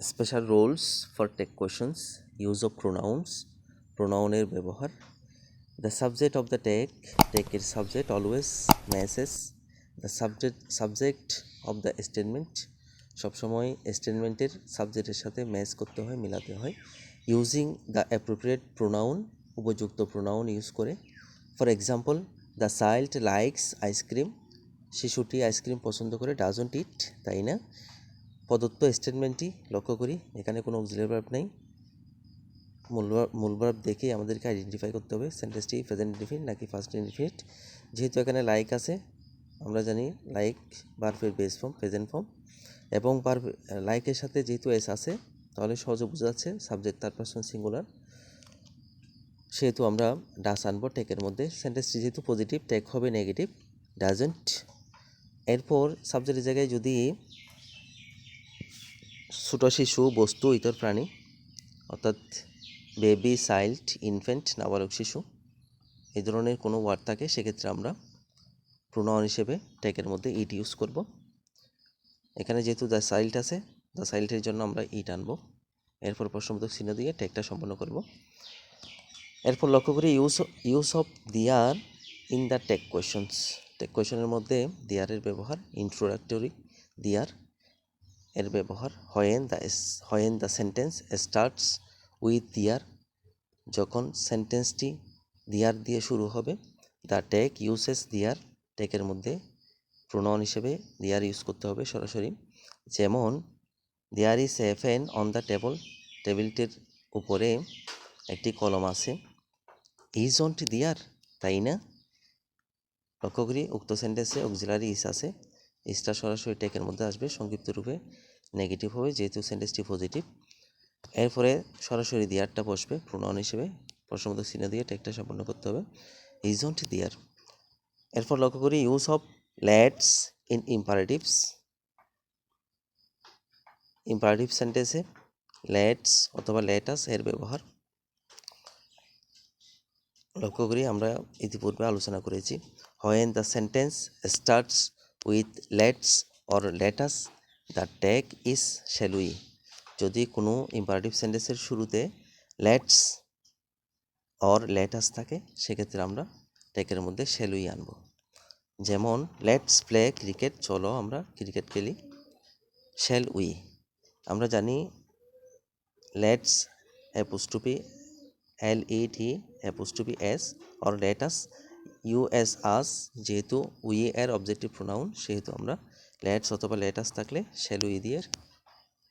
Special rules for tag questions use of pronouns প্রোনাউনের ব্যবহার the subject of the tag টেকের subject always matches the subject subject of the statement সবসময় স্টেটমেন্টের সাবজেক্টের সাথে match করতে হয়, মেলাতে হয় ইউজিং দ্য অ্যাপ্রোপ্রিয়েট প্রোনাউন উপযুক্ত প্রোনাউন ইউজ করে for example the child likes ice cream শিশুটি আইসক্রিম পছন্দ করে ডাজন্ট ইট তাই না? প্রদত্ত স্টেটমেন্টটি লক্ষ্য করি, এখানে কোনো অক্সিলারি ভার্ব নেই। মূল মূল ভার্ব দেখে আমাদেরকে আইডেন্টিফাই করতে হবে সেন্টেন্সটি প্রেজেন্ট ইনডিফিনিট নাকি ফার্স্ট ইনডিফিনিট যেহেতু এখানে লাইক আছে, আমরা জানি লাইক ভার্বের বেস ফর্ম প্রেজেন্ট ফর্ম এবং ভার্ব লাইকের সাথে যেহেতু এস আছে, তাহলে সহজে বোঝা যাচ্ছে সাবজেক্ট তার পার্সন সিঙ্গুলার সেহেতু আমরা ডাস আনব টেকের মধ্যে। সেন্টেন্সটি যেহেতু পজিটিভ টেক হবে নেগেটিভ ডাজেন্ট এরপর সাবজেক্টের জায়গায় যদি ছোট শিশু, বস্তু, ইতর প্রাণী, অর্থাৎ বেবি, চাইল্ড, ইনফেন্ট, নাবালক শিশু, এই ধরনের কোনো ওয়ার্ড থাকে, সেক্ষেত্রে আমরা প্রোনাউন হিসেবে টেকের মধ্যে ইট ইউজ করব। এখানে যেহেতু দ্য চাইল্ড আছে দ্য চাইল্ডের জন্য আমরা ইট আনব। এরপর প্রশ্নবোধক চিহ্ন দিয়ে টেকটা সম্পন্ন করব। এরপর লক্ষ্য করি use use of there in the tag questions tag কোয়েশনের মধ্যে দিয়ারের ব্যবহার ইন্ট্রোডাক্টরি দিয়ার এর ব্যবহার when the when the sentence starts with there যখন সেন্টেন্সটি দিয়ার দিয়ে শুরু হবে দ্য টেক ইউসেস দিয়ার টেকের মধ্যে প্রোনাউন হিসেবে দিয়ার ইউজ করতে হবে সরাসরি। যেমন there is a fan on the table টেবিলটির উপরে একটি কলম আছে। ইজ অনটি দিয়ার তাই না? লক্ষ্য করি, উক্ত সেন্টেন্সে অক্সিলারি ইস আছে। ইসটা সরাসরি টেকের মধ্যে আসবে, সংক্ষিপ্ত রূপে নেগেটিভ হবে, যেহেতু সেন্টেন্সটি পজিটিভ এরপরে সরাসরি দিয়ারটা বসবে প্রোনাউন হিসেবে, প্রশ্নবোধক চিহ্ন দিয়ে টেকটা সম্পন্ন করতে হবে। ইজ অনটি দিয়ার এরপর লক্ষ্য করি use of let's in imperatives imperative সেন্টেন্সে ল্যাটস অথবা লেটাস এর ব্যবহার। লক্ষ্য করি, আমরা ইতিপূর্বে আলোচনা করেছি। When the sentence starts with let's or let us the tag is shall we যদি কোনো ইম্পারেটিভ সেন্টেন্সের শুরুতে লেটস অর লেটাস থাকে, সেক্ষেত্রে আমরা টেকের মধ্যে শ্যালুই আনব। যেমন লেটস প্লে ক্রিকেট চলো আমরা ক্রিকেট খেলি। শ্যাল উই আমরা জানি let's apostrophe L E T apostrophe S or let us U S us যেহেতু উই এর অবজেক্টিভ প্রোনাউন সেহেতু আমরা লেটস অথবা লেটাস থাকলে শ্যাল উই দিয়ে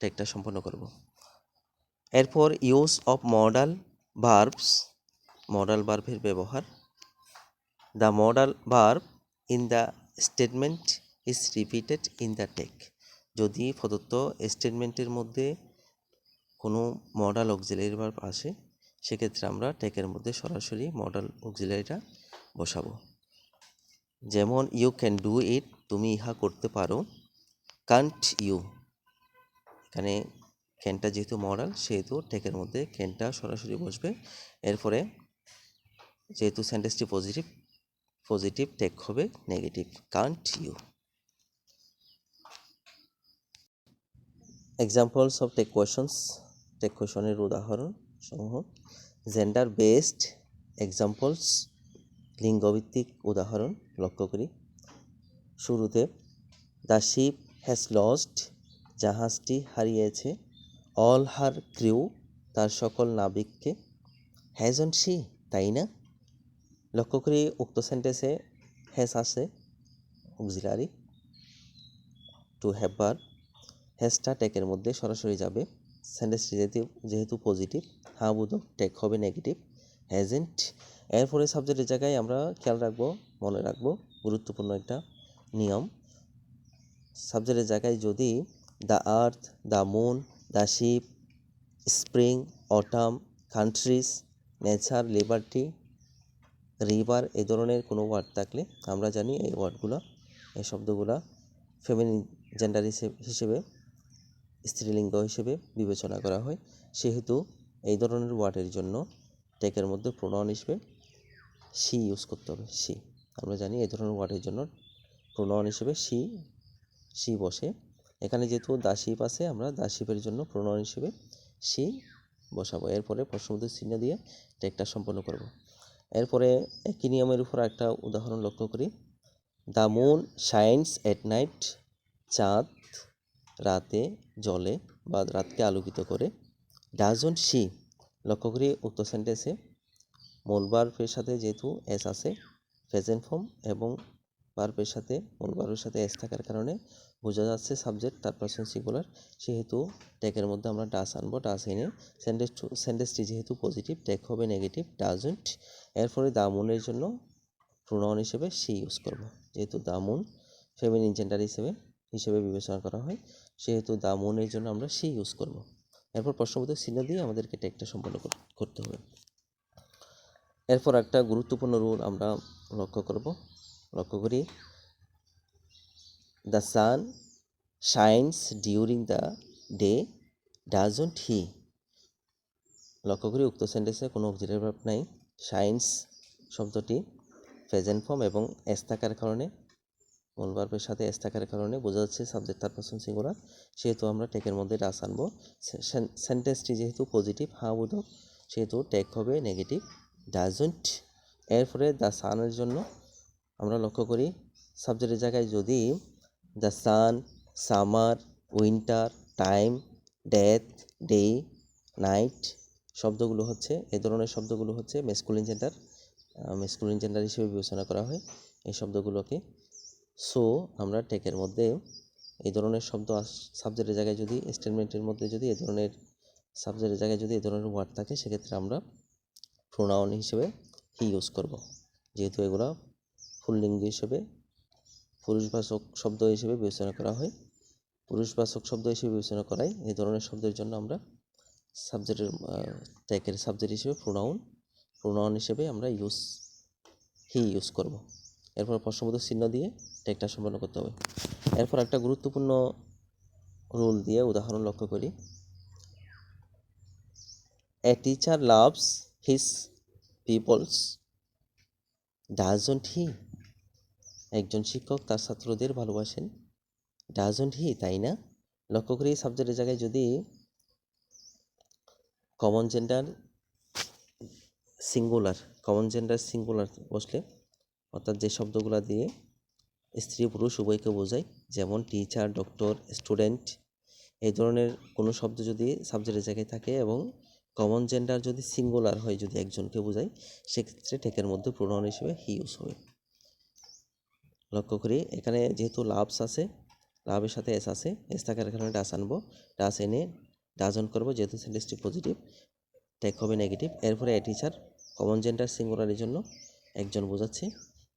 টেকটা সম্পন্ন করব। এরপর use of modal verbs modal ভার্বের ব্যবহার। The modal verb in the statement is repeated in the tag যদি প্রদত্ত স্টেটমেন্টের মধ্যে কোনো মডাল অক্সিলারি ভার্ব আসে, সেক্ষেত্রে আমরা টেকের মধ্যে সরাসরি মডাল অক্সিলারিটা বসাবো। যেমন ইউ ক্যান ডু ইট তুমি ইহা করতে পারো। কান্ট ইউ এখানে ক্যানটা যেহেতু মডাল সেহেতু টেকের মধ্যে ক্যানটা সরাসরি বসবে। এরপরে যেহেতু সেন্টেন্সটি পজিটিভ পজিটিভ টেক হবে negative can't you examples of tag questions tag কোয়েশনের উদাহরণ সমূহ জেন্ডার বেসড এক্সাম্পলস লিঙ্গভিত্তিক উদাহরণ লক্ষ্য করি। শুরুতে, দ্য শিপ হ্যাজ লস্ট জাহাজটি হারিয়েছে। অল হার ক্রিউ তার সকল নাবিককে। হ্যাজন সি, তাই না? লক্ষ্য করি উক্ত সেন্টেন্সে হ্যাজ আছে। অক্সিলারি। টু হ্যাভার হ্যাজটা টেকের মধ্যে সরাসরি যাবে। সেন্টেন্সটি যেহেতু যেহেতু পজিটিভ হা বোধক টেক হবে নেগেটিভ। হ্যাজেন্ট এরপরে সাবজেক্টের জায়গায় আমরা খেয়াল রাখব, মনে রাখব, গুরুত্বপূর্ণ একটা নিয়ম। সাবজেক্টের জায়গায় যদি the earth the moon the ship spring autumn countries nature liberty river এই ধরনের কোনো ওয়ার্ড থাকলে আমরা জানি এই ওয়ার্ডগুলো এই শব্দগুলো ফেমিনিন জেন্ডার হিসেবে স্ত্রীলিঙ্গ হিসেবে বিবেচনা করা হয়। সেহেতু এই ধরনের ওয়ার্ডের জন্য টেকের মধ্যে প্রণয়ন হিসেবে সি ইউজ করতে হবে, সি। আমরা জানি এই ধরনের ওয়ার্ডের জন্য প্রোনাউন হিসেবে সি সি বসে। এখানে যেহেতু দাসিপ আছে, আমরা দাসিপের জন্য প্রণয়ন হিসেবে সি বসাবো। এরপরে প্রশ্নবোধক চিহ্ন দিয়ে টেকটা সম্পন্ন করব। এরপরে একই নিয়মের উপর একটা উদাহরণ লক্ষ্য করি। The moon shines at night চাঁদ রাতে জলে বা রাতকে আলোকিত করে। ডাজন সি, লক্ষ্য করি উক্ত সেন্টেন্সে মূল বার্বের সাথে যেহেতু এস আছে, প্রেজেন্ট ফর্ম এবং বার্বের সাথে মূল বার্বের সাথে এস থাকার কারণে বোঝা যাচ্ছে সাবজেক্ট তার পার্সন সিঙ্গুলার সেহেতু টেকের মধ্যে আমরা ডাস আনব, ডাস এনে সেন্টেন্স সেন্টেন্সটি যেহেতু পজিটিভ টেক হবে নেগেটিভ ডাজন্ট এরপরে দামুনের জন্য প্রোনাউন হিসেবে সি ইউজ করব। যেহেতু দামুন ফেমিনিন জেন্ডার হিসেবে হিসেবে বিবেচনা করা হয়, সেহেতু দামুনের জন্য আমরা সি ইউজ করব। এরপর প্রশ্নবোধক চিহ্ন দিয়ে আমাদেরকে টেকটা সম্পন্ন করতে হবে। এরপর একটা গুরুত্বপূর্ণ রুল আমরা লক্ষ্য করব। লক্ষ্য করি the sun shines during the day doesn't he লক্ষ্য করি, উক্ত সেন্টেন্সে কোনো অক্সিলারি নাই। শাইন্স শব্দটি প্রেজেন্ট ফর্ম এবং এস থাকার কারণে, মূল সাথে এস থাকার কারণে বোঝা যাচ্ছে সাবজেক্ট তার পার্সন সিঙ্গুলার সেহেতু আমরা টেকের মধ্যে ডাস আনব। সেন্টেন্সটি যেহেতু পজিটিভ হা বোধক সেহেতু টেক হবে নেগেটিভ ডাজন্ট এরপরে দ্য সানের জন্য আমরা লক্ষ্য করি সাবজেক্টের জায়গায় যদি the sun, summer, winter, time, death, day, night শব্দগুলো হচ্ছে এ ধরনের শব্দগুলো হচ্ছে মেসকুলিন জেন্ডার মেসকুলিন জেন্ডার হিসেবে বিবেচনা করা হয়। এই শব্দগুলোকে সো আমরা টেকের মধ্যে এই ধরনের শব্দ সাবজেক্টের জায়গায় যদি স্টেটমেন্টের মধ্যে যদি এ ধরনের, সাবজেক্টের জায়গায় যদি এ ধরনের ওয়ার্ড থাকে, সেক্ষেত্রে আমরা প্রোনাউন হিসেবে হি ইউজ করব। যেহেতু এগুলো ফুল্লিঙ্গ হিসেবে পুরুষবাচক শব্দ হিসেবে বিবেচনা করা হয়। পুরুষবাচক শব্দ হিসেবে বিবেচনা করায় এই ধরনের শব্দের জন্য আমরা সাবজেক্টের ট্যাগের সাবজেক্ট হিসেবে প্রোনাউন প্রোনাউন হিসেবে আমরা ইউজ হি ইউজ করব। এরপর প্রশ্নবোধক চিহ্ন দিয়ে ট্যাগটা সম্পন্ন করতে হবে। এরপর একটা গুরুত্বপূর্ণ রুল দিয়ে উদাহরণ লক্ষ্য করি। A teacher loves his pupils doesn't he একজন শিক্ষক তার ছাত্রদের ভালোবাসেন। ডাজন্ট হি তাই না? লক্ষ্য করি সাবজেক্টের জায়গায় যদি common gender singular common gender singular বসলে, অর্থাৎ যে শব্দগুলো দিয়ে স্ত্রী পুরুষ উভয়কে বোঝায়, যেমন টিচার ডক্টর স্টুডেন্ট এই ধরনের কোনো শব্দ যদি সাবজেক্টের জায়গায় থাকে এবং কমন জেন্ডার যদি সিঙ্গুলার হয়, যদি একজনকে বোঝায় সেক্ষেত্রে টেকের মধ্যে প্রোনাউন হিসেবে হি ইউজ হবে। লক্ষ্য করি, এখানে যেহেতু লাভস আছে লাভের সাথে এস আছে এস থাকার কারণে ডাস আনব। ডাস এনে ডাজন করব, যেহেতু সেন্টেন্সটি পজিটিভ টেক হবে নেগেটিভ এরপরে এ টিচার কমন জেন্ডার সিঙ্গুলারের জন্য একজন বোঝাচ্ছে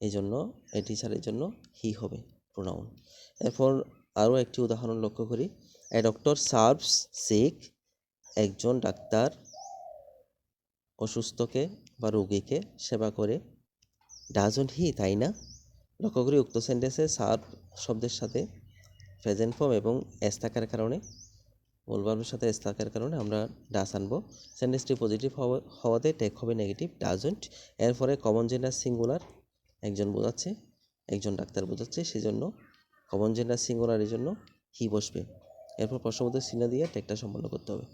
এই জন্য এ টিচারের জন্য হি হবে প্রোনাউন এরপর আরও একটি উদাহরণ লক্ষ্য করি এ ডক্টর সার্ভস সিক একজন ডাক্তার অসুস্থকে বা রোগীকে সেবা করে। ডাজন হি, তাই না? লক্ষ্য করি উক্ত সেন্টেন্সে সার্ভ শব্দের সাথে প্রেজেন্ট ফর্ম এবং এস থাকার কারণে মূল সাথে এস থাকার কারণে আমরা ডাস আনব। সেন্টেন্সটি পজিটিভ হওয়াতে টেক হবে নেগেটিভ ডাজন্ট। এর ফলে কমন জেন্ডার সিঙ্গুলার একজন বোঝাচ্ছে, একজন ডাক্তার বোঝাচ্ছে, সেজন্য কমন জেন্ডার সিঙ্গুলারের জন্য হি বসবে। এরপর প্রশ্নবোধক চিহ্ন দিয়ে টেকটা সম্পন্ন করতে হবে।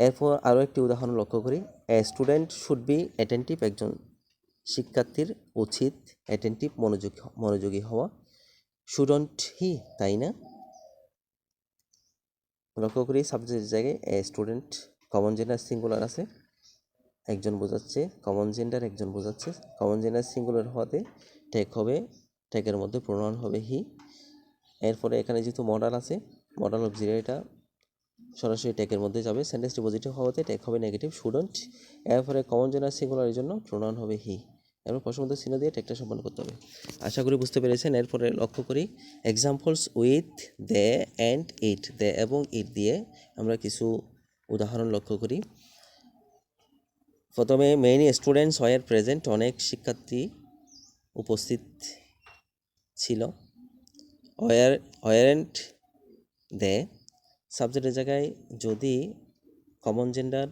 এরপর আরও একটি উদাহরণ লক্ষ্য করি। A student should be attentive একজন শিক্ষার্থীর উচিত অ্যাটেন্টিভ মনোযোগী মনোযোগী হওয়া। শুডন্ট হি তাই না? লক্ষ্য করি সাবজেক্টের জায়গায় a student common gender singular আছে। একজন বোঝাচ্ছে কমন জেন্ডার একজন বোঝাচ্ছে। কমন জেন্ডার সিঙ্গুলার হওয়াতে টেক হবে টেকের মধ্যে প্রণয়ন হবে হি এরপরে এখানে যেহেতু মডাল আছে মডাল অফ এটা সরাসরি টেকের মধ্যে যাবে। সেন্টেন্সটি পজিটিভ হওয়াতে টেক হবে নেগেটিভ শুডন্ট এরপরে কমন জেন্ডার সিঙ্গুলারের জন্য প্রণয়ন হবে হি এরপর প্রশ্নবোধ চিহ্ন দিয়ে টেকটা সম্পন্ন করতে হবে। আশা করি বুঝতে পেরেছেন। এরপরে লক্ষ্য করি examples with they and it they এবং ইট দিয়ে আমরা কিছু উদাহরণ লক্ষ্য করি। প্রথমে মেইন স্টুডেন্টস ওয়ার প্রেজেন্ট অনেক শিক্ষার্থী উপস্থিত ছিল। ওয়ার ওয়ারেন্ট দে সাবজেক্টের জায়গায় যদি common gender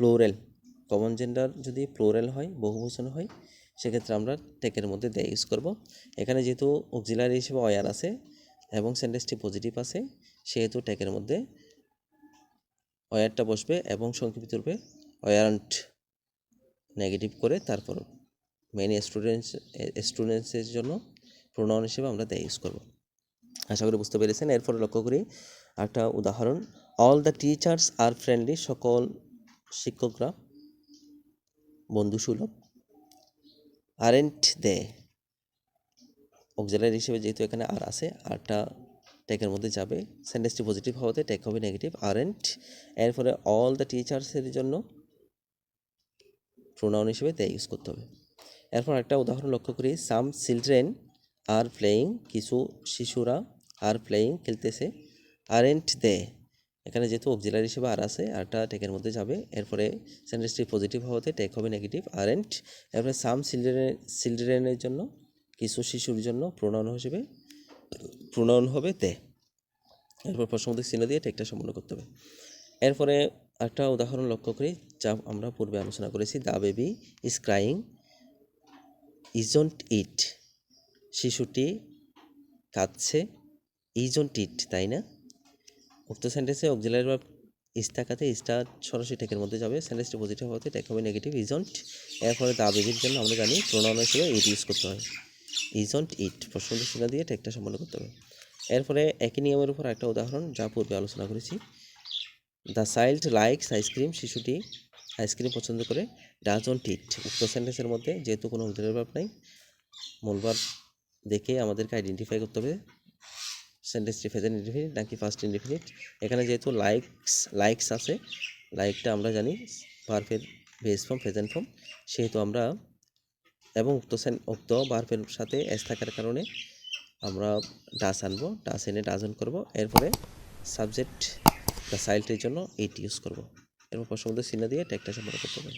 plural common gender যদি প্লোরেল হয় বহুবচন হয়, সেক্ষেত্রে আমরা টেকের মধ্যে দেয় ইউজ করব। এখানে যেহেতু অক্সিলারি হিসেবে অয়ার আছে এবং সেন্টেন্সটি পজিটিভ আছে, সেহেতু ট্যাগের মধ্যে ওয়ারটা বসবে এবং সংক্ষিপ্ত রূপে ওয়ারেন্ট নেগেটিভ করে তারপর মেন স্টুডেন্টস স্টুডেন্টসের জন্য প্রোনাউন হিসেবে আমরা দেয় ইউজ করব। আশা করি বুঝতে পেরেছেন। এরপরে লক্ষ্য করি একটা উদাহরণ। All the teachers are friendly সকল শিক্ষকরা বন্ধুসুলভ। আরেন্ট দে অক্সিলারি হিসেবে যেহেতু এখানে আর আছে, আরটা টেকের মধ্যে যাবে। সেন্টেন্সটি পজিটিভ হওয়াতে টেক হবে নেগেটিভ আরেন্ট এরপরে অল দ্য টিচার্সের জন্য প্রোনাউন হিসেবে দে ইউজ করতে হবে। এরপর একটা উদাহরণ লক্ষ্য করি। সাম চিলড্রেন আর প্লেয়িং কিছু শিশুরা আর প্লেয়িং খেলতেছে। আরেন্ট দে এখানে যেহেতু অক্সিলারি হিসেবে আর আছে, আরটা টেকের মধ্যে যাবে। এরপরে সেন্টেন্সটি পজিটিভ হওয়াতে টেক হবে নেগেটিভ আরেন্ট এরপরে সাম চিলড্রেন চিলড্রেনের জন্য, কিছু শিশুর জন্য প্রোনাউন হিসেবে প্রোনাউন হবে দে এরপর প্রশ্নবোধক চিহ্ন দিয়ে টেকটা সম্পূর্ণ করতে হবে। এরপরে একটা উদাহরণ লক্ষ্য করি, যা আমরা পূর্বে আলোচনা করেছি। The baby is crying isn't it শিশুটি কাঁদছে। ইজন্ট টিট, তাই না? উক্ত সেন্টেন্সে অক্সিলারি ভার্ব ইস থাকাতে ইসটা সরাসরি টেকের মধ্যে যাবে। সেন্টেন্সটি পজিটিভ হতে টেক হবে নেগেটিভ ইজন্ট এরপরে দা বেবির জন্য আমরা জানি প্রোনাউন হিসেবে ইট ইউজ করতে হয়। ইজন্ট ইট প্রশ্ন চিহ্ন দিয়ে টেকটা সম্পন্ন করতে হবে। এরপরে একই নিয়মের উপর একটা উদাহরণ যা পূর্বে আলোচনা করেছি। The child likes ice cream শিশুটি আইসক্রিম পছন্দ করে। ডাজন্ট টিট উক্ত সেন্টেন্সের মধ্যে যেহেতু কোনো অক্সিলারি ভার্ব নাই মূলবার দেখে আমাদেরকে আইডেন্টিফাই করতে হবে। সেন্টেন্সটি প্রেজেন্ট ইনডিফিনিট নাকি ফার্স্ট ইনডিফিনিট এখানে যেহেতু লাইকস লাইকস আছে লাইকটা আমরা জানি ভার্বের বেস ফর্ম প্রেজেন্ট ফর্ম সেহেতু আমরা, এবং উক্ত সেন উক্ত ভার্বের সাথে এস থাকার কারণে আমরা ডাস আনব ডাস এনে ডাজন করব। এরপরে সাবজেক্ট দ্য সাইল্ডের জন্য এইট ইউজ করব। এরপর প্রশ্ন চিহ্ন দিয়ে ট্যাগটা সম্পন্ন করতে হবে।